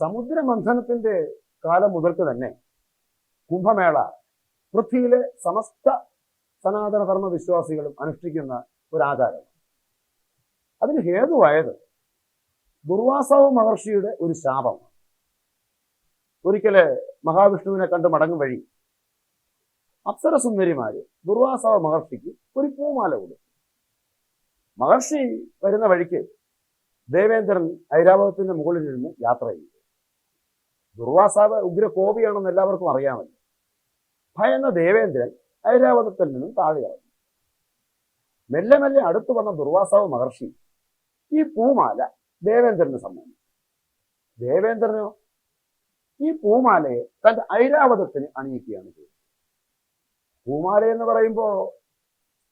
സമുദ്രമന്ഥനത്തിന്റെ കാലം മുതൽക്ക് തന്നെ കുംഭമേള പൃഥ്വിയിലെ സമസ്ത സനാതന ധർമ്മ വിശ്വാസികളും അനുഷ്ഠിക്കുന്ന ഒരു ആചാരം. അതിന് ഹേതുവായത് ദുർവാസാവ് മഹർഷിയുടെ ഒരു ശാപം. ഒരിക്കൽ മഹാവിഷ്ണുവിനെ കണ്ട് മടങ്ങും വഴി അപ്സരസുന്ദരിമാര് ദുർവാസാവ് മഹർഷിക്ക് ഒരു പൂമാല കൊടുത്തു. മഹർഷി വരുന്ന വഴിക്ക് ദേവേന്ദ്രൻ ഐരാവതത്തിന്റെ മുകളിൽ നിന്ന് യാത്ര ചെയ്തു. ദുർവാസാവ് ഉഗ്ര കോപിയാണെന്ന് എല്ലാവർക്കും അറിയാമല്ലോ ഭയന്ന ദേവേന്ദ്രൻ ഐരാവതത്തിൽ നിന്നും താഴെ ഇറങ്ങി. മെല്ലെ മെല്ലെ അടുത്തു വന്ന ദുർവാസാവ് മഹർഷി ഈ പൂമാല ദേവേന്ദ്രന് സമ്മാനിച്ചു. ദേവേന്ദ്രനോ? ഈ പൂമാലയെ തന്റെ ഐരാവതത്തിന് അണിയിക്കുകയാണ് ചെയ്തത്. പൂമാല എന്ന് പറയുമ്പോൾ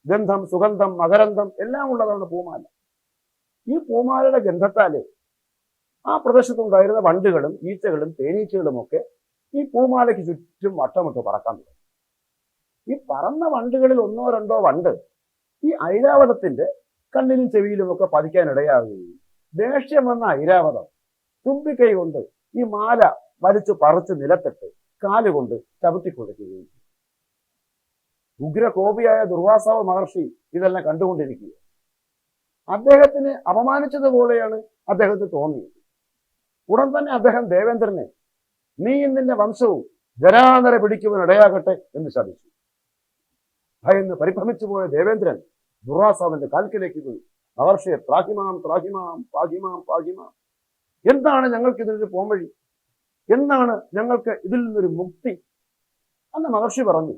ഗന്ധം സുഗന്ധം മകരന്ധം എല്ലാം ഉള്ളതാണ് പൂമാല. ഈ പൂമാലയുടെ ഗന്ധത്താൽ ആ പ്രദേശത്തുണ്ടായിരുന്ന വണ്ടുകളും ഈച്ചകളും തേനീച്ചകളും ഒക്കെ ഈ പൂമാലയ്ക്ക് ചുറ്റും വട്ടമിട്ട് പറക്കാൻ തുടങ്ങി. ഈ പറന്ന വണ്ടുകളിൽ ഒന്നോ രണ്ടോ വണ്ട് ഈ ഐരാവതത്തിന്റെ കണ്ണിലും ചെവിയിലും ഒക്കെ പതിക്കാൻ ഇടയാകുകയും ദേഷ്യം വന്ന ഐരാവതം തുമ്പിക്കൈ കൊണ്ട് ഈ മാല വലിച്ചു പറിച്ച് നിലത്തിട്ട് കാലുകൊണ്ട് ചവിട്ടിക്കൊടുക്കുകയും ഉഗ്രകോപിയായ ദുർവാസാവ് മഹർഷി ഇതെല്ലാം കണ്ടുകൊണ്ടിരിക്കുക അദ്ദേഹത്തിന് അപമാനിച്ചതുപോലെയാണ് അദ്ദേഹത്തിന് തോന്നിയത്. ഉടൻ തന്നെ അദ്ദേഹം ദേവേന്ദ്രനെ നീ നിന്റെ വംശവും ജരാനര പിടിക്കുവാൻ ഇടയാകട്ടെ എന്ന് ശപിച്ചു. ഭയന്ന് പരിഭ്രമിച്ചു പോയ ദേവേന്ദ്രൻ ദുർവാസാവിന്റെ കാൽക്കിലേക്ക് പോയി. മഹർഷിയെ ത്രാഹിമാം ത്രാഹിമാം പാഹിമാം പാഹിമാം. എന്താണ് ഞങ്ങൾക്ക് ഇതിനൊരു പോംവഴി? എന്താണ് ഞങ്ങൾക്ക് ഇതിൽ നിന്നൊരു മുക്തി? അന്ന് മഹർഷി പറഞ്ഞു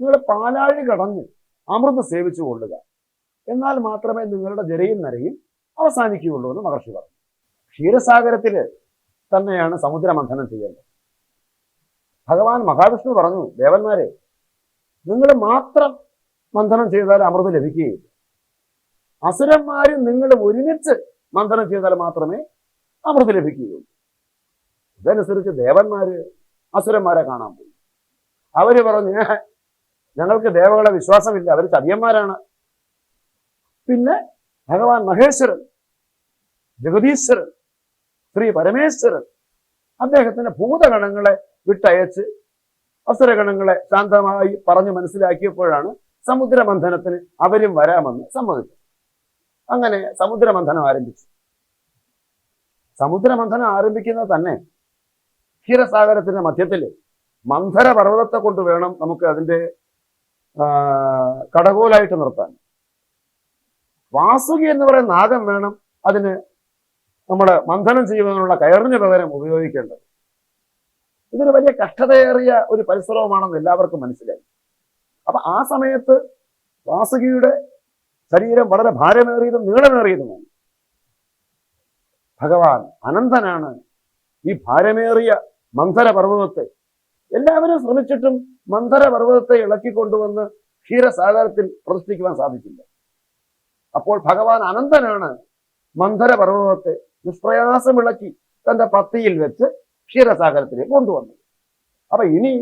നിങ്ങളെ പാലാഴി കടഞ്ഞ് അമൃത് സേവിച്ചു കൊള്ളുക. എന്നാൽ മാത്രമേ നിങ്ങളുടെ ജരയും നരയും അവസാനിക്കുകയുള്ളൂ എന്ന് മഹർഷി പറഞ്ഞു. ക്ഷീരസാഗരത്തിൽ തന്നെയാണ് സമുദ്രമന്ഥനം ചെയ്യേണ്ടത്. ഭഗവാൻ മഹാവിഷ്ണു പറഞ്ഞു ദേവന്മാരെ നിങ്ങൾ മാത്രം മന്ഥനം ചെയ്താൽ അമൃത് ലഭിക്കുകയില്ല. അസുരന്മാരും നിങ്ങൾ ഒരുമിച്ച് മന്ഥനം ചെയ്താൽ മാത്രമേ അമൃത് ലഭിക്കുകയുള്ളൂ. ഇതനുസരിച്ച് ദേവന്മാര് അസുരന്മാരെ കാണാൻ പോയി. അവർ പറഞ്ഞു "ഏ, ഞങ്ങൾക്ക് ദേവകളെ വിശ്വാസമില്ല അവർ ചതിയന്മാരാണ്. പിന്നെ ഭഗവാൻ മഹേശ്വരൻ ജഗതീശ്വരൻ ശ്രീ പരമേശ്വരൻ. അദ്ദേഹത്തിന്റെ ഭൂതഗണങ്ങളെ വിട്ടയച്ച് അസുരഗണങ്ങളെ ശാന്തമായി പറഞ്ഞു മനസ്സിലാക്കിയപ്പോഴാണ് സമുദ്രമന്ഥനത്തിന് അവരും വരാമെന്ന് സമ്മതിച്ചു അങ്ങനെ സമുദ്രമന്ഥനം ആരംഭിച്ചു. സമുദ്രമന്ഥനം ആരംഭിക്കുന്നത് തന്നെ ക്ഷീരസാഗരത്തിന്റെ മധ്യത്തിൽ മന്ധര പർവതത്തെ കൊണ്ട് വേണം നമുക്ക് അതിന്റെ കടകോലായിട്ട് നിർത്താൻ. വാസുകി എന്ന് പറയുന്ന നാഗം വേണം അതിന് നമ്മൾ മന്ഥനം ചെയ്യുന്നതിനുള്ള കയറിന് പകരം ഉപയോഗിക്കേണ്ടത്. ഇതൊരു വലിയ കഷ്ടതയേറിയ ഒരു പരിസരവുമാണെന്ന് എല്ലാവർക്കും മനസ്സിലായി. അപ്പൊ ആ സമയത്ത് വാസുകിയുടെ ശരീരം വളരെ ഭാരമേറിയതും നീളമേറിയതുമാണ്. ഭഗവാൻ അനന്തനാണ് ഈ ഭാരമേറിയ മന്ധര പർവതത്തെ എല്ലാവരും ശ്രമിച്ചിട്ടും മന്ധര പർവതത്തെ ഇളക്കിക്കൊണ്ടുവന്ന് ക്ഷീരസാഗരത്തിൽ പ്രതിഷ്ഠിക്കുവാൻ സാധിച്ചില്ല. അപ്പോൾ ഭഗവാൻ അനന്തനാണ് മന്ധര പർവതത്തെ നിഷ്പ്രയാസം ഇളക്കി തന്റെ പത്തിയിൽ വെച്ച് ക്ഷീരസാഗരത്തിലേക്ക് കൊണ്ടുവന്നു. അപ്പൊ ഇനി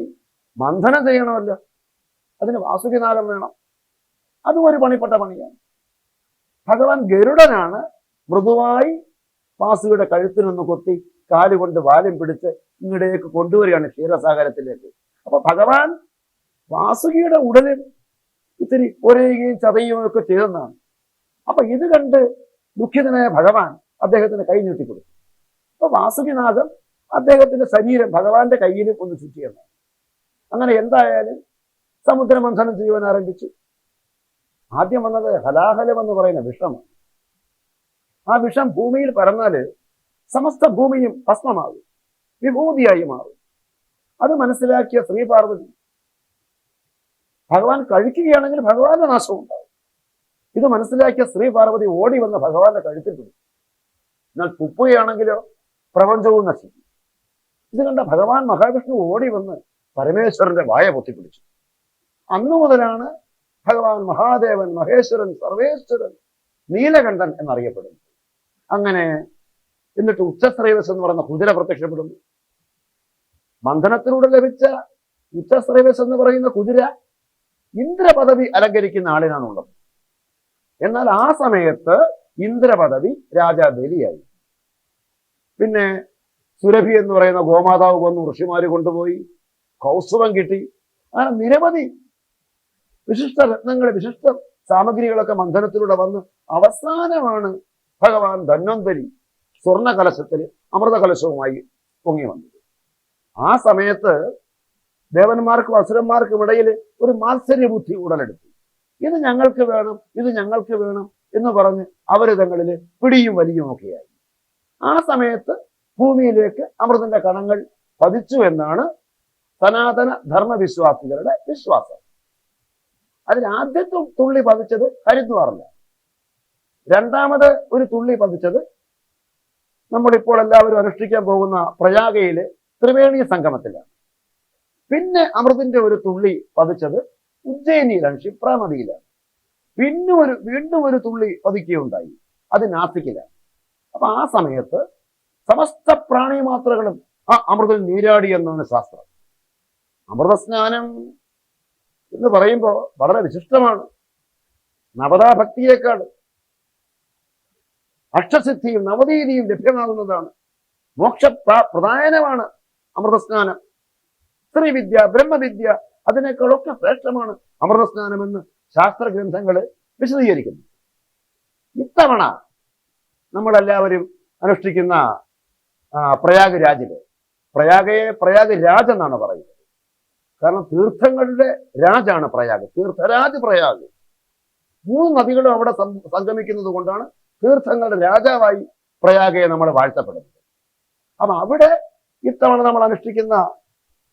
ബന്ധനം ചെയ്യണമല്ലോ? അതിന് വാസുകിനാരം വേണം. അതും ഒരു പണിപ്പെട്ട പണിയാണ്. ഭഗവാൻ ഗരുഡനാണ് മൃദുവായി വാസുകിയുടെ കഴുത്തിനൊന്ന് കൊത്തി കാലുകൊണ്ട് വാലും പിടിച്ച് ഇങ്ങടേക്ക് കൊണ്ടുവരികയാണ് ക്ഷീരസാഗരത്തിലേക്ക്. അപ്പൊ ഭഗവാൻ വാസുകിയുടെ ഉടലിൽ ഇത്തിരി ഒരയുകയും ചതയുകയും ഒക്കെ ചെയ്തെന്നാണ്. അപ്പൊ ഇത് കണ്ട് ദുഃഖിതനായ ഭഗവാൻ അദ്ദേഹത്തിന് കൈ നീട്ടിക്കൊടുത്തു. അപ്പൊ വാസുകിനാഥം അദ്ദേഹത്തിന്റെ ശരീരം ഭഗവാന്റെ കയ്യിലും ഒന്ന് ചുറ്റിയെന്നാണ് അങ്ങനെ എന്തായാലും സമുദ്രമന്ഥനം ചെയ്യുവാൻ ആരംഭിച്ചു. ആദ്യം വന്നത് ഹലാഹലം എന്ന് പറയുന്ന വിഷമാണ്. ആ വിഷം ഭൂമിയിൽ പറഞ്ഞാൽ സമസ്ത ഭൂമിയും ഭസ്മമാകും വിഭൂതിയായി മാറും. അത് മനസ്സിലാക്കിയ ശ്രീ പാർവതി ഭഗവാൻ കഴിക്കുകയാണെങ്കിൽ ഭഗവാന്റെ നാശം ഉണ്ടാവും ഇത് മനസ്സിലാക്കിയ ശ്രീ പാർവതി ഓടി വന്ന് ഭഗവാന്റെ കഴുത്തിൽ പിടിച്ചു. എന്നാൽ തുപ്പുകയാണെങ്കിലോ പ്രപഞ്ചവും നശിക്കും. ഇത് കണ്ട ഭഗവാൻ മഹാവിഷ്ണു ഓടി വന്ന് പരമേശ്വരന്റെ വായ പൊത്തിപ്പിടിച്ചു. അന്നു മുതലാണ് ഭഗവാൻ മഹാദേവൻ മഹേശ്വരൻ സർവേശ്വരൻ നീലകണ്ഠൻ എന്നറിയപ്പെടുന്നു അങ്ങനെ എന്നിട്ട് ഉച്ചശ്രേയസ് എന്ന് പറയുന്ന കുതിര പ്രത്യക്ഷപ്പെടുന്നു. മന്ധനത്തിലൂടെ ലഭിച്ച ഉച്ചശ്രേയസ് എന്ന് പറയുന്ന കുതിര ഇന്ദ്രപദവി അലങ്കരിക്കുന്ന ആളിനാണുള്ളത്. എന്നാൽ ആ സമയത്ത് ഇന്ദ്രപദവി രാജാദേവിയായി. പിന്നെ സുരഭി എന്ന് പറയുന്ന ഗോമാതാവ് വന്നു ഋഷിമാര് കൊണ്ടുപോയി. കൗസ്തുഭം കിട്ടി. അങ്ങനെ നിരവധി വിശിഷ്ട രത്നങ്ങൾ വിശിഷ്ട സാമഗ്രികളൊക്കെ മന്ധനത്തിലൂടെ വന്ന് അവസാനമാണ് ഭഗവാൻ ധന്വന്തരി സ്വർണ കലശത്തിൽ അമൃത കലശവുമായി പൊങ്ങി വന്നത്. ആ സമയത്ത് ദേവന്മാർക്കും അസുരന്മാർക്കും ഇടയിൽ ഒരു മാത്സര്യ ബുദ്ധി ഉടലെടുത്തു. ഇത് ഞങ്ങൾക്ക് വേണം ഇത് ഞങ്ങൾക്ക് വേണം എന്ന് പറഞ്ഞ് അവർ തങ്ങളിൽ പിടിയും വലിയും ഒക്കെയായി. ആ സമയത്ത് ഭൂമിയിലേക്ക് അമൃതന്റെ കണങ്ങൾ പതിച്ചു എന്നാണ് സനാതന ധർമ്മവിശ്വാസികളുടെ വിശ്വാസം. അതിൽ ആദ്യത്തെ തുള്ളി പതിച്ചത് ഹരിദ്വാറിലാണ് രണ്ടാമത് ഒരു തുള്ളി പതിച്ചത് നമ്മളിപ്പോൾ എല്ലാവരും അനുഷ്ഠിക്കാൻ പോകുന്ന പ്രയാഗയിലെ ത്രിവേണി സംഗമത്തിലാണ്. പിന്നെ അമൃതിന്റെ ഒരു തുള്ളി പതിച്ചത് ഉജ്ജയിനിയിലാണ് ക്ഷിപ്ര നദിയിലാണ്. പിന്നെ ഒരു വീണ്ടും ഒരു തുള്ളി പതുക്കുകയുണ്ടായി അത് നാസിക്കിലാണ് അപ്പൊ ആ സമയത്ത് സമസ്ത പ്രാണിമാത്രകളും ആ അമൃതം നീരാടി എന്നാണ് ശാസ്ത്രം. അമൃതസ്നാനം എന്ന് പറയുമ്പോൾ വളരെ വിശിഷ്ടമാണ്. നവതാഭക്തിയേക്കാൾ അക്ഷസിദ്ധിയും നവതീതിയും ലഭ്യമാകുന്നതാണ്. മോക്ഷ പ്ര- പ്രധാനമാണ് അമൃതസ്നാനം. സ്ത്രീവിദ്യ ബ്രഹ്മവിദ്യ അതിനേക്കാളൊക്കെ ശ്രേഷ്ഠമാണ് അമൃതസ്നാനമെന്ന് ശാസ്ത്ര ഗ്രന്ഥങ്ങൾ വിശദീകരിക്കുന്നു. ഇത്തവണ നമ്മളെല്ലാവരും അനുഷ്ഠിക്കുന്ന പ്രയാഗ് രാജിൽ പ്രയാഗയെ പ്രയാഗ് രാജ് എന്നാണ് പറയുന്നത്. കാരണം തീർത്ഥങ്ങളുടെ രാജാണ് പ്രയാഗ് തീർത്ഥരാജ് പ്രയാഗ്. മൂന്ന് നദികളും അവിടെ സംഗമിക്കുന്നത് കൊണ്ടാണ് തീർത്ഥങ്ങളുടെ രാജാവായി പ്രയാഗയെ നമ്മൾ വാഴ്ത്തപ്പെടുന്നത്. അപ്പൊ അവിടെ ഇത്തവണ നമ്മൾ അനുഷ്ഠിക്കുന്ന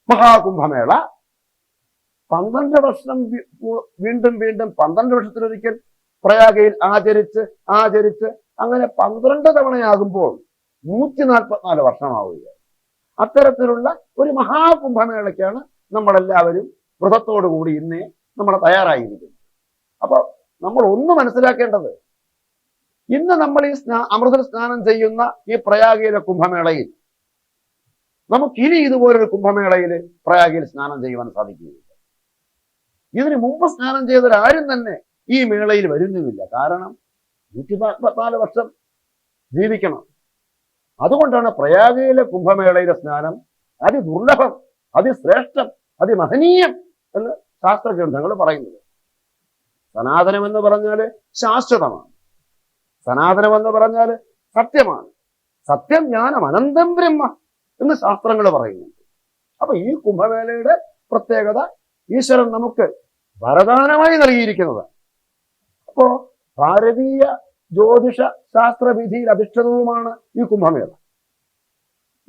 മഹാകുംഭമേള പന്ത്രണ്ട് വർഷം വീണ്ടും വീണ്ടും പന്ത്രണ്ട് വർഷത്തിലൊരിക്കൽ പ്രയാഗയിൽ ആചരിച്ച് ആചരിച്ച് അങ്ങനെ പന്ത്രണ്ട് തവണയാകുമ്പോൾ നൂറ്റി നാൽപ്പത്തിനാല് വർഷമാവുകയാണ്. അത്തരത്തിലുള്ള ഒരു മഹാകുംഭമേളയ്ക്കാണ് നമ്മളെല്ലാവരും വ്രതത്തോടുകൂടി ഇന്നേ നമ്മൾ തയ്യാറായിരിക്കുന്നത്. അപ്പോൾ നമ്മൾ ഒന്ന് മനസ്സിലാക്കേണ്ടത് ഇന്ന് നമ്മൾ ഈ സ്നാ അമൃത സ്നാനം ചെയ്യുന്ന ഈ പ്രയാഗയിലെ കുംഭമേളയിൽ നമുക്കിനി ഇതുപോലൊരു കുംഭമേളയിൽ പ്രയാഗയിൽ സ്നാനം ചെയ്യുവാൻ സാധിക്കുകയില്ല. ഇതിന് മുമ്പ് സ്നാനം ചെയ്തവരാരും തന്നെ ഈ മേളയിൽ വരുന്നുമില്ല കാരണം നൂറ്റി നാൽപ്പത്തിനാല് വർഷം ജീവിക്കണം. അതുകൊണ്ടാണ് പ്രയാഗയിലെ കുംഭമേളയിലെ സ്നാനം അതിദുർലഭം അതിശ്രേഷ്ഠം അതിമഹനീയം എന്ന് ശാസ്ത്രഗ്രന്ഥങ്ങൾ പറയുന്നത്. സനാതനം എന്ന് പറഞ്ഞാൽ ശാശ്വതമാണ്. സനാതനം എന്ന് പറഞ്ഞാൽ സത്യമാണ്. സത്യം ജ്ഞാനം അനന്തം ബ്രഹ്മ എന്ന് ശാസ്ത്രങ്ങൾ പറയുന്നുണ്ട്. അപ്പൊ ഈ കുംഭമേളയുടെ പ്രത്യേകത ഈശ്വരൻ നമുക്ക് വരദാനമായി നൽകിയിരിക്കുന്നത്. അപ്പോ ഭാരതീയ ജ്യോതിഷ ശാസ്ത്രവിധിയിൽ അധിഷ്ഠിതവുമാണ് ഈ കുംഭമേള.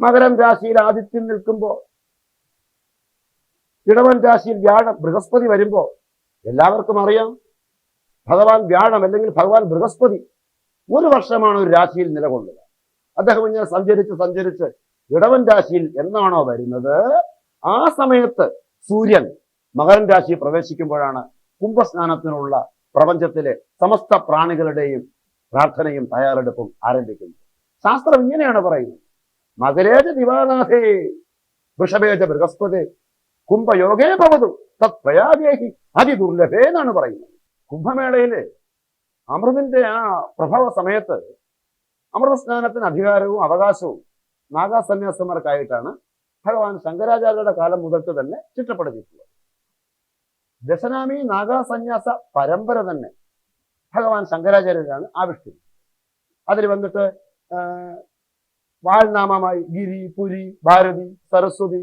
മകരം രാശിയിൽ ആദിത്യം നിൽക്കുമ്പോൾ ഇടവൻ രാശിയിൽ വ്യാഴം ബൃഹസ്പതി വരുമ്പോൾ എല്ലാവർക്കും അറിയാം ഭഗവാൻ വ്യാഴം അല്ലെങ്കിൽ ഭഗവാൻ ബൃഹസ്പതി ഒരു വർഷമാണ് ഒരു രാശിയിൽ നിലകൊള്ളുക. അദ്ദേഹം ഇങ്ങനെ സഞ്ചരിച്ച് സഞ്ചരിച്ച് ഇടവൻ രാശിയിൽ എന്നാണോ വരുന്നത്? ആ സമയത്ത് സൂര്യൻ മകരൻ രാശി പ്രവേശിക്കുമ്പോഴാണ് കുംഭസ്നാനത്തിനുള്ള പ്രപഞ്ചത്തിലെ സമസ്ത പ്രാണികളുടെയും പ്രാർത്ഥനയും തയ്യാറെടുപ്പും ആരംഭിക്കുന്നത്. ശാസ്ത്രം ഇങ്ങനെയാണ് പറയുന്നത്. മകരേജ ദിവാനാഥേ വൃഷഭേജ ബൃഹസ്പതി കുംഭയോഗേ ഭവതു തത് പ്രയാഗേഹി അതിദുർലഭേ എന്നാണ് പറയുന്നത്. കുംഭമേളയിൽ അമൃതിന്റെ ആ പ്രഭവ സമയത്ത് അമൃതസ്നാനത്തിന് അധികാരവും അവകാശവും നാഗാസന്യാസന്മാർക്കായിട്ടാണ് ഭഗവാൻ ശങ്കരാചാര്യരുടെ കാലം മുതൽക്ക് തന്നെ ചിട്ടപ്പെടുത്തിയിട്ടുള്ളത്. ദശനാമി നാഗാസന്യാസ പരമ്പര തന്നെ ഭഗവാൻ ശങ്കരാചാര്യരാണ് ആവിഷ്കരിച്ചത്. അതിൽ വന്നിട്ട് വാൾനാമമായി ഗിരി പുരി ഭാരതി സരസ്വതി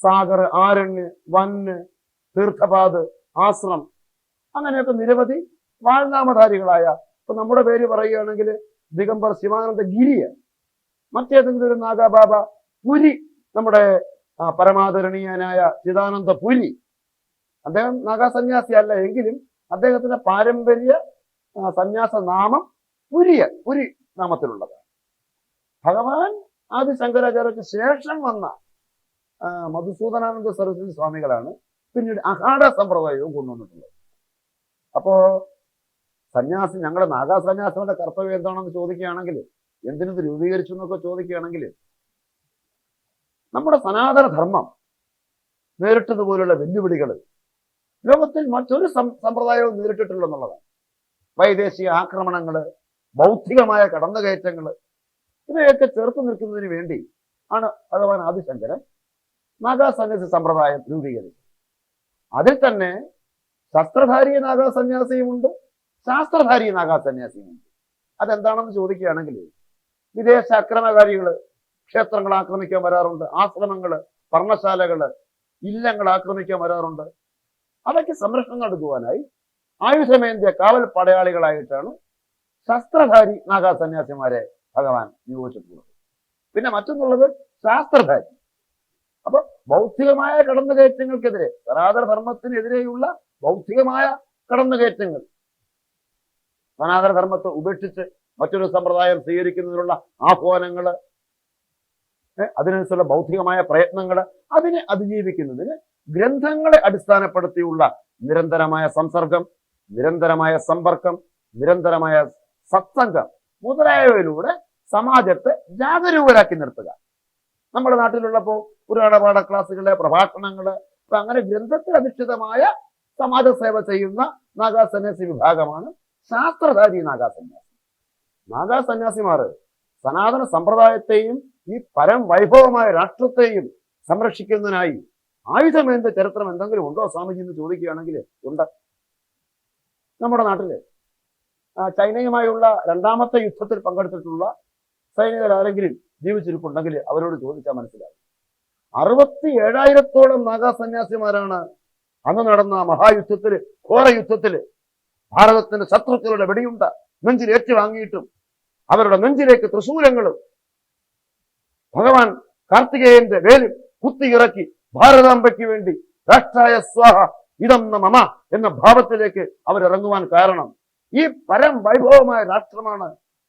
സാഗർ ആരണ്യ വന് തീർത്ഥപാത് ആശ്രം അങ്ങനെയൊക്കെ നിരവധി വാൾനാമധാരികളായ ഇപ്പൊ നമ്മുടെ പേര് പറയുകയാണെങ്കിൽ ദിഗംബർ ശിവാനന്ദ ഗിരിയാണ്. മറ്റേതെങ്കിലും ഒരു നാഗാബാബ പുരി നമ്മുടെ പരമാദരണീയനായ ചിദാനന്ദ പുരി അദ്ദേഹം നാഗാസന്യാസി അല്ല എങ്കിലും അദ്ദേഹത്തിന്റെ പാരമ്പര്യ സന്യാസ നാമം പുരിയ പുരി നാമത്തിലുള്ളതാണ്. ഭഗവാൻ ആദ്യ ശങ്കരാചാര്യക്ക് ശേഷം വന്ന മധുസൂദനാനന്ദ സരസ്വതി സ്വാമികളാണ് പിന്നീട് അഹാഡ സമ്പ്രദായവും കൊണ്ടുവന്നിട്ടുള്ളത്. അപ്പോ സന്യാസി ഞങ്ങളുടെ നാഗാ സന്യാസികളുടെ കർത്തവ്യം എന്താണെന്ന് ചോദിക്കുകയാണെങ്കിൽ എന്തിനത് രൂപീകരിച്ചു എന്നൊക്കെ ചോദിക്കുകയാണെങ്കിൽ നമ്മുടെ സനാതന ധർമ്മം നേരിട്ടതുപോലുള്ള വെല്ലുവിളികൾ ലോകത്തിൽ മറ്റൊരു സമ്പ്രദായവും നേരിട്ടിട്ടില്ലെന്നുള്ളതാണ് വൈദേശിക ആക്രമണങ്ങൾ ബൗദ്ധികമായ കടന്നുകയറ്റങ്ങൾ ഇവയൊക്കെ ചെറുത്തു നിൽക്കുന്നതിന് വേണ്ടി ആണ് ഭഗവാൻ ആദിശങ്കരൻ നാഗാസന്യാസി സമ്പ്രദായം രൂപീകരിച്ചത്. അതിൽ തന്നെ ശസ്ത്രധാരി നാഗാസന്യാസിയുമുണ്ട് ശാസ്ത്രധാരി നാഗാ സന്യാസിയുമുണ്ട് അതെന്താണെന്ന് ചോദിക്കുകയാണെങ്കിൽ വിദേശ അക്രമകാരികൾ ക്ഷേത്രങ്ങൾ ആക്രമിക്കാൻ വരാറുണ്ട് ആശ്രമങ്ങൾ പർണശാലകൾ ഇല്ലങ്ങൾ ആക്രമിക്കാൻ വരാറുണ്ട് അതൊക്കെ സംരക്ഷണം നൽകുവാനായി ആയുധമേന്ത്യ കാവൽ പടയാളികളായിട്ടാണ് ശസ്ത്രധാരി നാഗാ സന്യാസിമാരെ ഭഗവാൻ നിയോഗിച്ചിട്ടുള്ളത്. പിന്നെ മറ്റൊന്നുള്ളത് ശാസ്ത്രധാരി. അപ്പൊ ബൗദ്ധികമായ കടന്നുകയറ്റങ്ങൾക്കെതിരെ സനാതന ധർമ്മത്തിനെതിരെയുള്ള ബൗദ്ധികമായ കടന്നുകയറ്റങ്ങൾ. സനാതന ധർമ്മത്തെ ഉപേക്ഷിച്ച് മറ്റൊരു സമ്പ്രദായം സ്വീകരിക്കുന്നതിനുള്ള ആഹ്വാനങ്ങൾ അതിനനുസരിച്ചുള്ള ബൗദ്ധികമായ പ്രയത്നങ്ങൾ അതിനെ അതിജീവിക്കുന്നതിന് ഗ്രന്ഥങ്ങളെ അടിസ്ഥാനപ്പെടുത്തിയുള്ള നിരന്തരമായ സംസർഗം നിരന്തരമായ സമ്പർക്കം നിരന്തരമായ സത്സംഗം മുതലായവയിലൂടെ സമാജത്തെ ജാഗരൂകരാക്കി നിർത്തുക. നമ്മുടെ നാട്ടിലുള്ളപ്പോ പുരാണപാഠ ക്ലാസ്സുകൾ പ്രഭാഷണങ്ങൾ അപ്പൊ അങ്ങനെ ഗ്രന്ഥത്തിൽ അധിഷ്ഠിതമായ സമാജ സേവ ചെയ്യുന്ന നാഗാസന്യാസി വിഭാഗമാണ് ശാസ്ത്രധാരി നാഗാസന്യാസി. നാഗാസന്യാസിമാർ സനാതന സമ്പ്രദായത്തെയും ഈ പരം വൈഭവമായ രാഷ്ട്രത്തെയും സംരക്ഷിക്കുന്നതിനായി ആയുധമേന്ത ചരിത്രം എന്തെങ്കിലും ഉണ്ടോ സ്വാമിജി എന്ന് ചോദിക്കുകയാണെങ്കിൽ ഉണ്ട്. നമ്മുടെ നാട്ടിൽ ചൈനയുമായുള്ള രണ്ടാമത്തെ യുദ്ധത്തിൽ പങ്കെടുത്തിട്ടുള്ള സൈനികർ ആരെങ്കിലും ജീവിച്ചിരിപ്പുണ്ടെങ്കിൽ അവരോട് ചോദിച്ചാൽ മനസ്സിലാകും. അറുപത്തി ഏഴായിരത്തോളം നാഗാസന്യാസിമാരാണ് അന്ന് നടന്ന മഹായുദ്ധത്തിൽ ഘോര യുദ്ധത്തിൽ ഭാരതത്തിന്റെ ശത്രുക്കളുടെ വെടിയുണ്ട നെഞ്ചിൽ ഏറ്റുവാങ്ങിയിട്ടും അവരുടെ നെഞ്ചിലേക്ക് തൃശൂലങ്ങളും ഭഗവാൻ കാർത്തികേയന്റെ വേലും കുത്തിയിറക്കി ഭാരതാംബയ്ക്ക് വേണ്ടി രാഷ്ട്രായ സ്വാഹ ഇതം നമ എന്ന ഭാവത്തിലേക്ക് അവരിറങ്ങുവാൻ കാരണം ഈ പരം വൈഭവമായ രാഷ്ട്രമാണ്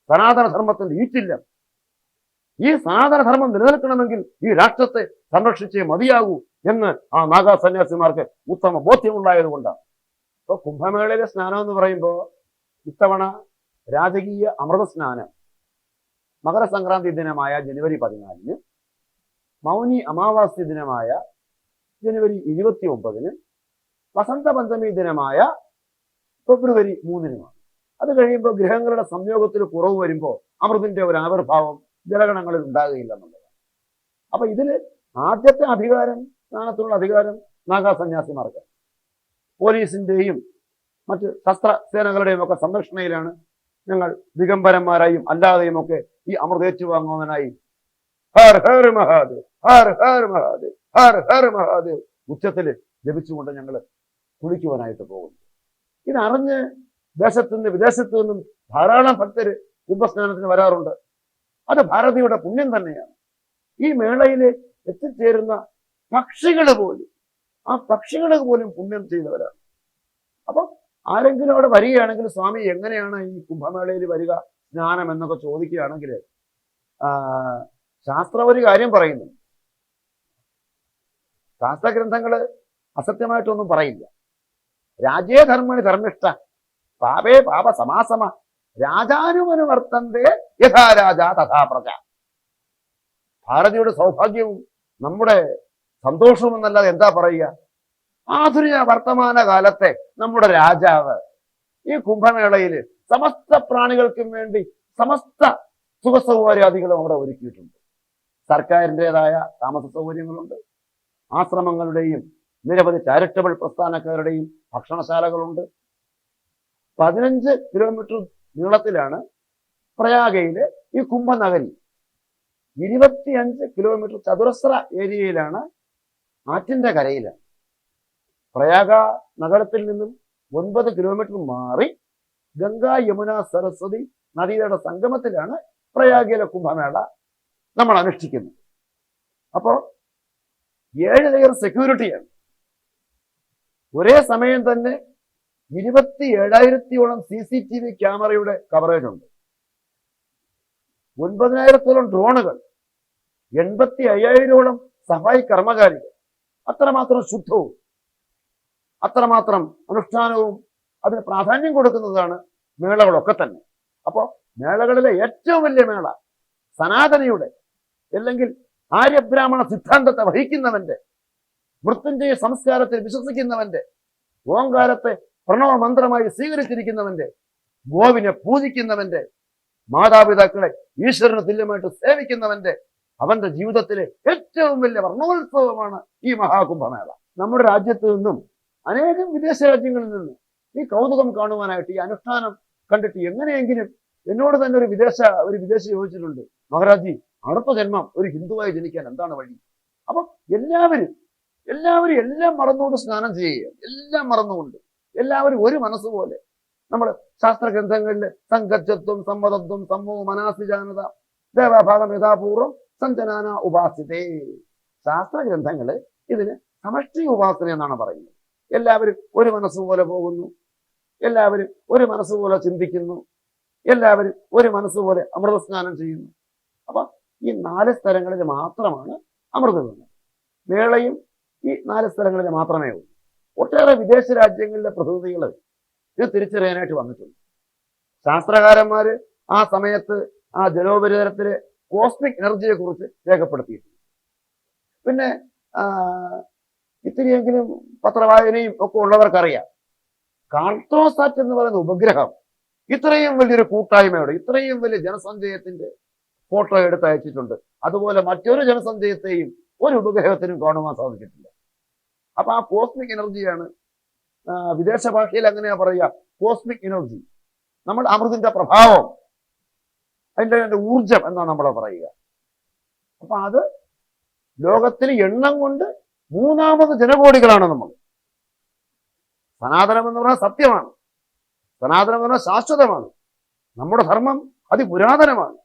സനാതനധർമ്മത്തിന്റെ ഈറ്റില്ലം ഈ സനാതനധർമ്മം നിലനിൽക്കണമെങ്കിൽ ഈ രാഷ്ട്രത്തെ സംരക്ഷിച്ചേ മതിയാകൂ എന്ന് ആ നാഗാ സന്യാസിമാർക്ക് ഉത്തമ ബോധ്യമുണ്ടായത് കൊണ്ടാണ്. ഇപ്പൊ കുംഭമേളയിലെ സ്നാനം എന്ന് പറയുമ്പോൾ ഇത്തവണ രാജകീയ അമൃത സ്നാനം മകരസംക്രാന്തി ദിനമായ ജനുവരി പതിനാലിന് മൗനി അമാവാസ്യ ദിനമായ ജനുവരി ഇരുപത്തി ഒമ്പതിന് വസന്തപഞ്ചമി ദിനമായ ഫെബ്രുവരി മൂന്നിനുമാണ്. അത് കഴിയുമ്പോൾ ഗ്രഹങ്ങളുടെ സംയോഗത്തിൽ കുറവ് വരുമ്പോൾ അമൃതിന്റെ ഒരു ആവിർഭാവം ജലഗണങ്ങളിൽ ഉണ്ടാകുകയില്ല എന്നുള്ളതാണ്. അപ്പൊ ഇതിൽ ആദ്യത്തെ അധികാരം സ്ഥാനത്തുള്ള അധികാരം നാഗാസന്യാസിമാർക്ക് പോലീസിന്റെയും മറ്റ് ശസ്ത്ര സേനകളുടെയും ഒക്കെ സംരക്ഷണയിലാണ് ഞങ്ങൾ ദിഗംബരന്മാരായും അല്ലാതെയും ഒക്കെ ഈ അമൃതേറ്റു ഏറ്റുവാങ്ങുവാനായി ഹർ ഹർ മഹാദേവ് ഹർ ഹർ മഹാദേവ്. ഹർ ഹർ മഹാദേവ്. ഉച്ചത്തിൽ ജപിച്ചുകൊണ്ട് ഞങ്ങൾ കുളിക്കുവാനായിട്ട് പോകുന്നു. ഇതറിഞ്ഞ് ദേശത്തു നിന്ന് വിദേശത്തു നിന്നും ധാരാളം ഭക്തര് കുംഭസ്നാനത്തിന് വരാറുണ്ട്. അത് ഭാരതിയുടെ പുണ്യം തന്നെയാണ്. ഈ മേളയിൽ എത്തിച്ചേരുന്ന പക്ഷികൾ പോലും ആ പക്ഷികൾ പോലും പുണ്യം ചെയ്തവരാണ്. അപ്പൊ ആരെങ്കിലും അവിടെ വരികയാണെങ്കിൽ സ്വാമി എങ്ങനെയാണ് ഈ കുംഭമേളയിൽ വരിക സ്നാനം എന്നൊക്കെ ചോദിക്കുകയാണെങ്കിൽ ശാസ്ത്രം ഒരു കാര്യം പറയുന്നു. ശാസ്ത്രഗ്രന്ഥങ്ങൾ അസത്യമായിട്ടൊന്നും പറയില്ല. രാജേ ധർമ്മണി ധർമ്മിഷ്ഠ. പാപേ പാപ സമാസമ. രാജാനുമനുവർത്തന്തേ യഥാ രാജ തഥാ പ്രജ. ഭാരതിയുടെ സൗഭാഗ്യവും നമ്മുടെ സന്തോഷവും എന്നല്ലാതെ എന്താ പറയുക? ആധുനിക വർത്തമാന കാലത്തെ നമ്മുടെ രാജാവ് ഈ കുംഭമേളയിൽ സമസ്ത പ്രാണികൾക്കും വേണ്ടി സമസ്ത സുഖസൗകര്യാദികളും അവിടെ ഒരുക്കിയിട്ടുണ്ട്. സർക്കാരിന്റെതായ താമസ സൗകര്യങ്ങളുണ്ട് ആശ്രമങ്ങളുടെയും നിരവധി ചാരിറ്റബിൾ പ്രസ്ഥാനക്കാരുടെയും ഭക്ഷണശാലകളുണ്ട്. പതിനഞ്ച് കിലോമീറ്റർ നീളത്തിലാണ് പ്രയാഗയിലെ ഈ കുംഭനഗരി. ഇരുപത്തിയഞ്ച് കിലോമീറ്റർ ചതുരശ്ര ഏരിയയിലാണ് ആറ്റിന്റെ കരയിലാണ് പ്രയാഗ നഗരത്തിൽ നിന്നും ഒൻപത് കിലോമീറ്റർ മാറി ഗംഗാ യമുന സരസ്വതി നദികളുടെ സംഗമത്തിലാണ് പ്രയാഗയിലെ കുംഭമേള നമ്മൾ അനുഷ്ഠിക്കുന്നത്. അപ്പോ ഏഴ് ലെയർ സെക്യൂരിറ്റിയാണ് ഒരേ സമയം തന്നെ ഇരുപത്തി ഏഴായിരത്തിയോളം സി സി ടി വി ക്യാമറയുടെ കവറേജ് ഉണ്ട്. ഒൻപതിനായിരത്തോളം ഡ്രോണുകൾ എൺപത്തി അയ്യായിരോളം സഫായി കർമ്മകാരികൾ. അത്രമാത്രം ശുദ്ധവും അത്രമാത്രം അനുഷ്ഠാനവും അതിന് പ്രാധാന്യം കൊടുക്കുന്നതാണ് മേളകളൊക്കെ തന്നെ. അപ്പോൾ മേളകളിലെ ഏറ്റവും വലിയ മേള സനാതനയുടെ അല്ലെങ്കിൽ ആര്യബ്രാഹ്മണ സിദ്ധാന്തത്തെ വഹിക്കുന്നവന്റെ മൃത്യുഞ്ജയ സംസ്കാരത്തിൽ വിശ്വസിക്കുന്നവന്റെ ഓങ്കാരത്തെ പ്രണവ മന്ത്രമായി സ്വീകരിച്ചിരിക്കുന്നവന്റെ ഗോവിനെ പൂജിക്കുന്നവന്റെ മാതാപിതാക്കളെ ഈശ്വരന് തുല്യമായിട്ട് സേവിക്കുന്നവന്റെ അവന്റെ ജീവിതത്തിലെ ഏറ്റവും വലിയ വർണോത്സവമാണ് ഈ മഹാകുംഭമേള. നമ്മുടെ രാജ്യത്ത് നിന്നും അനേകം വിദേശ രാജ്യങ്ങളിൽ നിന്ന് ഈ കൗതുകം കാണുവാനായിട്ട് ഈ അനുഷ്ഠാനം കണ്ടിട്ട് എങ്ങനെയെങ്കിലും എന്നോട് തന്നെ ഒരു വിദേശ ഒരു വിദേശി ചോദിച്ചിട്ടുണ്ട്. മഹാരാജി അടുത്ത ജന്മം ഒരു ഹിന്ദുവായി ജനിക്കാൻ എന്താണ് വഴി? അപ്പൊ എല്ലാവരും എല്ലാവരും എല്ലാം മറന്നുകൊണ്ട് സ്നാനം ചെയ്യുക. എല്ലാം മറന്നുകൊണ്ട്. എല്ലാവരും ഒരു മനസ്സ് പോലെ നമ്മൾ ശാസ്ത്ര ഗ്രന്ഥങ്ങളിൽ സംഘത്വം സമ്മതത്വം സമൂഹ മനാസിജാനത ദേവാഭാഗം യഥാപൂർവം സഞ്ജനാന ഉപാസിതേ. ശാസ്ത്ര ഗ്രന്ഥങ്ങൾ ഇതിന് സമഷ്ടി ഉപാസന എന്നാണ് പറയുന്നത്. എല്ലാവരും ഒരു മനസ്സുപോലെ പോകുന്നു. എല്ലാവരും ഒരു മനസ്സുപോലെ ചിന്തിക്കുന്നു. എല്ലാവരും ഒരു മനസ്സുപോലെ അമൃതസ്നാനം ചെയ്യുന്നു. അപ്പൊ ഈ നാല് സ്ഥലങ്ങളിൽ മാത്രമാണ് അമൃതവേണം മേളയും ഈ നാല് സ്ഥലങ്ങളിൽ മാത്രമേ ഉള്ളൂ. ഒട്ടേറെ വിദേശ രാജ്യങ്ങളിലെ പ്രതിനിധികൾ ഇത് തിരിച്ചറിയാനായിട്ട് വന്നിട്ടുണ്ട്. ശാസ്ത്രകാരന്മാര് ആ സമയത്ത് ആ ജലോപരിതലത്തിലെ കോസ്മിക് എനർജിയെ കുറിച്ച് രേഖപ്പെടുത്തിയിട്ടുണ്ട്. പിന്നെ ഇത്തിരിയെങ്കിലും പത്രവായനയും ഒക്കെ ഉള്ളവർക്കറിയാം. കാർട്ടോസാറ്റ് എന്ന് പറയുന്ന ഉപഗ്രഹം ഇത്രയും വലിയൊരു കൂട്ടായ്മയോടെ ഇത്രയും വലിയ ജനസഞ്ചയത്തിന്റെ ഫോട്ടോ എടുത്ത് അയച്ചിട്ടുണ്ട് അതുപോലെ മറ്റൊരു ജനസഞ്ചയത്തെയും ഒരു ഉപഗ്രഹത്തിനും കാണുവാൻ സാധിച്ചിട്ടില്ല. അപ്പൊ ആ കോസ്മിക് എനർജിയാണ് വിദേശ ഭാഷയിൽ അങ്ങനെയാ പറയുക? Cosmic energy. നമ്മൾ അമൃതിന്റെ പ്രഭാവം അതിന്റെ അതിന്റെ ഊർജം എന്നാണ് നമ്മൾ പറയുക. അപ്പൊ അത് ലോകത്തിൽ എണ്ണം കൊണ്ട് മൂന്നാമത് ജനകോടികളാണ് നമ്മൾ സനാതനം എന്ന് പറഞ്ഞാൽ സത്യമാണ്. സനാതനം എന്ന് പറഞ്ഞാൽ ശാശ്വതമാണ്. നമ്മുടെ ധർമ്മം അതിപുരാതനമാണ്.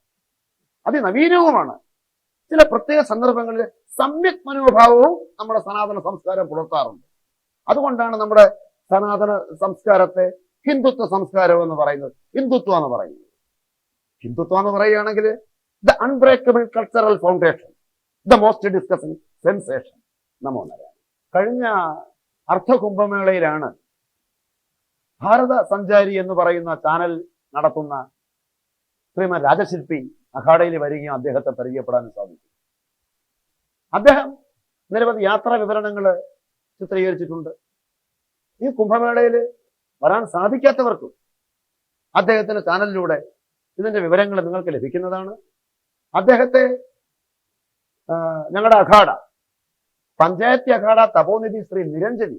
അതിനവീനവുമാണ് ചില പ്രത്യേക സന്ദർഭങ്ങളിൽ സമ്യക് മനോഭാവവും നമ്മുടെ സനാതന സംസ്കാരം പുലർത്താറുണ്ട്. അതുകൊണ്ടാണ് നമ്മുടെ സനാതന സംസ്കാരത്തെ ഹിന്ദുത്വ സംസ്കാരം എന്ന് പറയുന്നത്. ഹിന്ദുത്വം എന്ന് പറയുന്നത്. ഹിന്ദുത്വം എന്ന് പറയുകയാണെങ്കിൽ the unbreakable cultural foundation the most discussing sensation Narayana. കഴിഞ്ഞ അർത്ഥകുംഭമേളയിലാണ് ഭാരത സഞ്ചാരി എന്ന് പറയുന്ന ചാനൽ നടത്തുന്ന ശ്രീമൻ രാജശില്പി അഖാഡയിൽ വരികയും അദ്ദേഹത്തെ പരിചയപ്പെടാൻ സാധിക്കും അദ്ദേഹം നിരവധി യാത്രാ വിവരണങ്ങൾ ചിത്രീകരിച്ചിട്ടുണ്ട്. ഈ കുംഭമേളയിൽ വരാൻ സാധിക്കാത്തവർക്കും അദ്ദേഹത്തിന്റെ ചാനലിലൂടെ ഇതിന്റെ വിവരങ്ങൾ നിങ്ങൾക്ക് ലഭിക്കുന്നതാണ്. അദ്ദേഹത്തെ ഞങ്ങളുടെ അഖാഡ പഞ്ചായത്തി അഖാഡ തപോനിധി ശ്രീ നിരഞ്ജനി.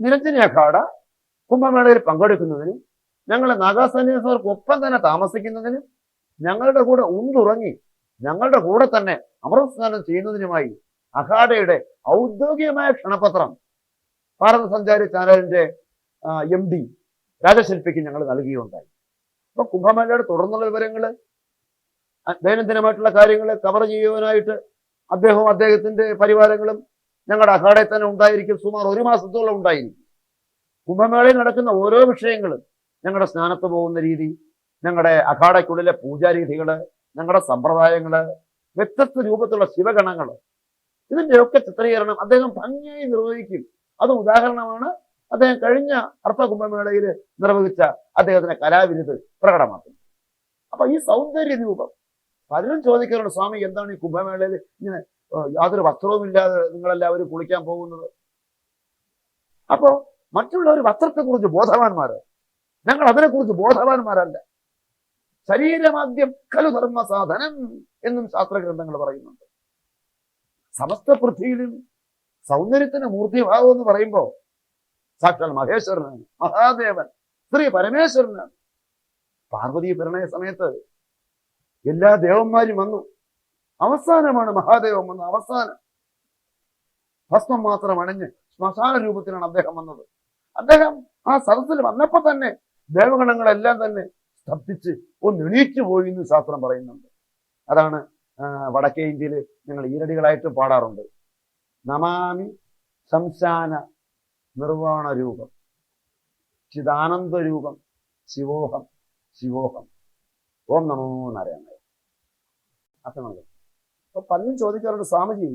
നിരഞ്ജനി അഖാഡ കുംഭമേളയിൽ പങ്കെടുക്കുന്നതിനും ഞങ്ങളെ നാഗാസന്യാസികർക്കൊപ്പം തന്നെ താമസിക്കുന്നതിനും ഞങ്ങളുടെ കൂടെ ഉന്തുറങ്ങി ഞങ്ങളുടെ കൂടെ തന്നെ അമൃതസ്നാനം ചെയ്യുന്നതിനുമായി അഖാഡയുടെ ഔദ്യോഗികമായ ക്ഷണപത്രം ഭാരത സഞ്ചാരി ചാനലിന്റെ എം ഡി രാജശില്പിക്ക് ഞങ്ങൾ നൽകുകയുണ്ടായി അപ്പൊ കുംഭമേളയുടെ തുടർന്നുള്ള വിവരങ്ങൾ ദൈനംദിനമായിട്ടുള്ള കാര്യങ്ങൾ കവർ ചെയ്യുവാനായിട്ട് അദ്ദേഹവും അദ്ദേഹത്തിന്റെ പരിവാരങ്ങളും ഞങ്ങളുടെ അഖാഡയിൽ തന്നെ ഉണ്ടായിരിക്കും. സുമാർ ഒരു മാസത്തോളം ഉണ്ടായിരിക്കും. കുംഭമേളയിൽ നടക്കുന്ന ഓരോ വിഷയങ്ങളും ഞങ്ങളുടെ സ്നാനത്ത് പോകുന്ന രീതി ഞങ്ങളുടെ അഖാഡയ്ക്കുള്ളിലെ പൂജാരീതികൾ ഞങ്ങളുടെ സമ്പ്രദായങ്ങൾ വ്യത്യസ്ത രൂപത്തിലുള്ള ശിവഗണങ്ങൾ ഇതിന്റെയൊക്കെ ചിത്രീകരണം അദ്ദേഹം ഭംഗിയായി നിർവഹിക്കും. അത് ഉദാഹരണമാണ് അദ്ദേഹം കഴിഞ്ഞ അർത്ഥ കുംഭമേളയിൽ നിർവഹിച്ച അദ്ദേഹത്തിന്റെ കലാവിരുത് പ്രകടമാക്കുന്നത്. അപ്പൊ ഈ സൗന്ദര്യ രൂപം പലരും ചോദിക്കാറുണ്ട് സ്വാമി എന്താണ് ഈ കുംഭമേളയിൽ ഇങ്ങനെ യാതൊരു യാതൊരു വസ്ത്രവുമില്ലാതെ നിങ്ങളെല്ലാവരും കുളിക്കാൻ പോകുന്നത്? അപ്പോ മറ്റുള്ളവർ വസ്ത്രത്തെക്കുറിച്ച് ബോധവാന്മാർ ഞങ്ങൾ അതിനെക്കുറിച്ച് ബോധവാന്മാരല്ല. ശരീരമാദ്യം ഖലു ധർമ്മ സാധനം എന്നും ശാസ്ത്രഗ്രന്ഥങ്ങൾ പറയുന്നുണ്ട്. സമസ്ത പൃഥ്വിയിലും സൗന്ദര്യത്തിന് മൂർത്തിഭാവം എന്ന് പറയുമ്പോൾ സാക്ഷാൽ മഹേശ്വരനാണ് മഹാദേവൻ ശ്രീ പരമേശ്വരനാണ്. പാർവതി പ്രണയ സമയത്ത് എല്ലാ ദേവന്മാരും വന്നു. അവസാനമാണ് മഹാദേവൻ വന്നത് അവസാനം. ഭസ്മം മാത്രം അണിഞ്ഞ് ശ്മശാന രൂപത്തിലാണ് അദ്ദേഹം വന്നത്. അദ്ദേഹം ആ സദസ്സിൽ വന്നപ്പോൾ തന്നെ ദേവഗണങ്ങളെല്ലാം തന്നെ സ്തബ്ധിച്ച് ഒന്ന് എണീച്ചു പോയി എന്ന് ശാസ്ത്രം പറയുന്നുണ്ട്. അതാണ് വടക്കേ ഇന്ത്യയിൽ ഞങ്ങൾ ഈരടികളായിട്ട് പാടാറുണ്ട്. നമാമി സംശാന നിർവാണ രൂപം ചിദാനന്ദ രൂപം ശിവോഹം ശിവോഹം. ഓം നമോ നാരായണ അത്രമല്ല അപ്പൊ പലരും ചോദിക്കാറുണ്ട് സ്വാമിജി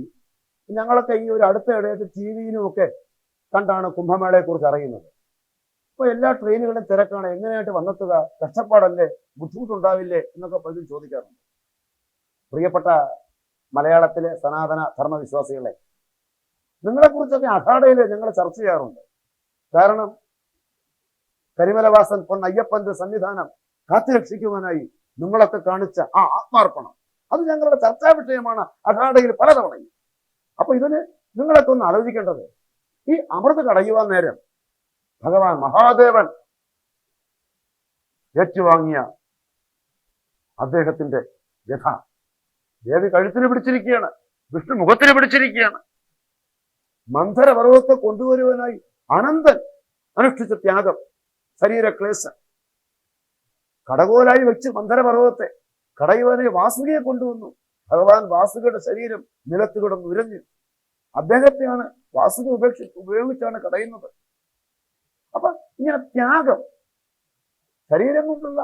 ഞങ്ങളൊക്കെ ഈ ഒരു അടുത്ത ഇടയായിട്ട് ടി വിയിലും ഒക്കെ കണ്ടാണ് കുംഭമേളയെ കുറിച്ച് അറിയുന്നത്. അപ്പൊ എല്ലാ ട്രെയിനുകളും തിരക്കാണ്. എങ്ങനെയായിട്ട് വന്നെത്തുക? കഷ്ടപ്പാടല്ലേ? ബുദ്ധിമുട്ടുണ്ടാവില്ലേ? എന്നൊക്കെ പലരും ചോദിക്കാറുണ്ട്. പ്രിയപ്പെട്ട മലയാളത്തിലെ സനാതന ധർമ്മവിശ്വാസികളെ നിങ്ങളെക്കുറിച്ചൊക്കെ അഖാഡയിൽ ഞങ്ങൾ ചർച്ച ചെയ്യാറുണ്ട്. കാരണം കരിമലവാസൻ പൊൻ അയ്യപ്പന്റെ സന്നിധാനം കാത്തുരക്ഷിക്കുവാനായി നിങ്ങളൊക്കെ കാണിച്ച ആ ആത്മാർപ്പണം അത് ഞങ്ങളുടെ ചർച്ചാ വിഷയമാണ് അഖാഡയിൽ പലതവണയും. അപ്പൊ ഇതിന് നിങ്ങളൊക്കെ ഒന്ന് ആലോചിക്കേണ്ടത് ഈ അമൃത് കടയുവാൻ നേരം ഭഗവാൻ മഹാദേവൻ ഏറ്റുവാങ്ങിയ അദ്ദേഹത്തിന്റെ വ്യഥ. ദേവി കഴുത്തിന് പിടിച്ചിരിക്കുകയാണ് വിഷ്ണു മുഖത്തിന് പിടിച്ചിരിക്കുകയാണ്. മന്ധരപർവത്തെ കൊണ്ടുവരുവാനായി അനന്തൻ അനുഷ്ഠിച്ച ത്യാഗം ശരീരക്ലേശ. കടകോലായി വെച്ച് മന്ധരപർവത്തെ കടയുവാനായി വാസുകിയെ കൊണ്ടുവന്നു. ഭഗവാൻ വാസുകയുടെ ശരീരം നിലത്ത് കിടന്ന് ഉരഞ്ഞു അദ്ദേഹത്തെയാണ് വാസുക ഉപേക്ഷിച്ച് ഉപയോഗിച്ചാണ് കടയുന്നത്. അപ്പൊ ഇങ്ങനെ ത്യാഗം. ശരീരം കൊണ്ടുള്ള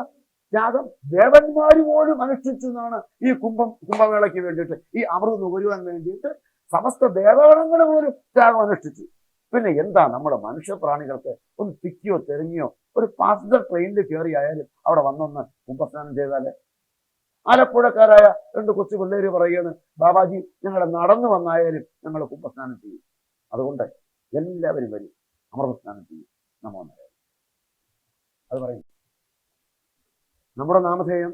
ത്യാഗം ദേവന്മാര് പോലും അനുഷ്ഠിച്ചു എന്നാണ് ഈ കുംഭം കുംഭമേളയ്ക്ക് വേണ്ടിയിട്ട് ഈ അമൃത് നുകരുവാൻ വേണ്ടിയിട്ട് സമസ്ത ദേവഗണങ്ങൾ പോലും ത്യാഗം അനുഷ്ഠിച്ചു. പിന്നെ എന്താ നമ്മുടെ മനുഷ്യപ്രാണികൾക്ക് ഒന്ന് തിക്കിയോ തെരങ്ങിയോ ഒരു പാസഞ്ചർ ട്രെയിനിൽ കയറി ആയാലും അവിടെ വന്നൊന്ന് കുംഭസ്നാനം ചെയ്താലേ? ആലപ്പുഴക്കാരായ രണ്ട് കൊച്ചു പിള്ളേര് പറയുകയാണ് ബാബാജി ഞങ്ങൾ നടന്നു വന്നായാലും ഞങ്ങൾ കുംഭസ്നാനം ചെയ്യും. അതുകൊണ്ട് എല്ലാവരും വരും അമൃതസ്നാനം ചെയ്യും. നമോ അത് പറയും. നമ്മുടെ നാമധേയം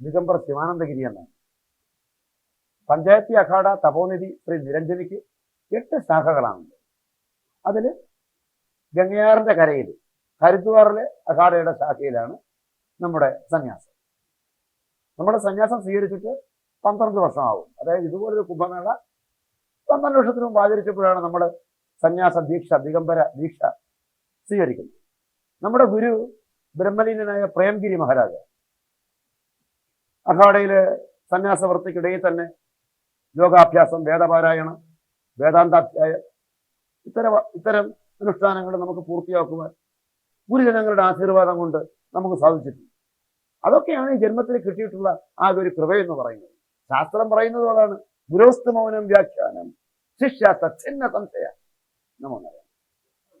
ദിഗംബർ ശിവാനന്ദഗിരി എന്നാണ്. പഞ്ചായത്തി അഖാഡ തപോനിധി ശ്രീ നിരഞ്ജനിക്ക് എട്ട് ശാഖകളാണുണ്ട് അതിൽ ഗംഗയാറിന്റെ കരയിൽ ഹരിദ്വാറിലെ അഖാഡയുടെ ശാഖയിലാണ് നമ്മുടെ സന്യാസം. നമ്മുടെ സന്യാസം സ്വീകരിച്ചിട്ട് പന്ത്രണ്ട് വർഷമാവും. അതായത് ഇതുപോലൊരു കുംഭമേള പന്ത്രണ്ട് വർഷത്തിന് മുമ്പ് ആചരിച്ചപ്പോഴാണ് നമ്മൾ സന്യാസ ദീക്ഷ ദിഗംബര ദീക്ഷ സ്വീകരിക്കുന്നത് നമ്മുടെ ഗുരു ബ്രഹ്മലീനനായ പ്രേംഗിരി മഹാരാജ അഖാഡയിലെ സന്യാസവൃത്തിക്കിടയിൽ തന്നെ യോഗാഭ്യാസം വേദപാരായണം വേദാന്താധ്യായം ഇത്തരം ഇത്തരം അനുഷ്ഠാനങ്ങൾ നമുക്ക് പൂർത്തിയാക്കുവാൻ ഗുരുജനങ്ങളുടെ ആശീർവാദം കൊണ്ട് നമുക്ക് സാധിച്ചിട്ടുണ്ട്. അതൊക്കെയാണ് ഈ ജന്മത്തിൽ കിട്ടിയിട്ടുള്ള ആ ഒരു കൃപയെന്ന് പറയുന്നത്. ശാസ്ത്രം പറയുന്നത് അതാണ്. വ്യാഖ്യാനം. ശിഷ്യ സച്ഛിന്ന സംശയ നമോ നാരായണ.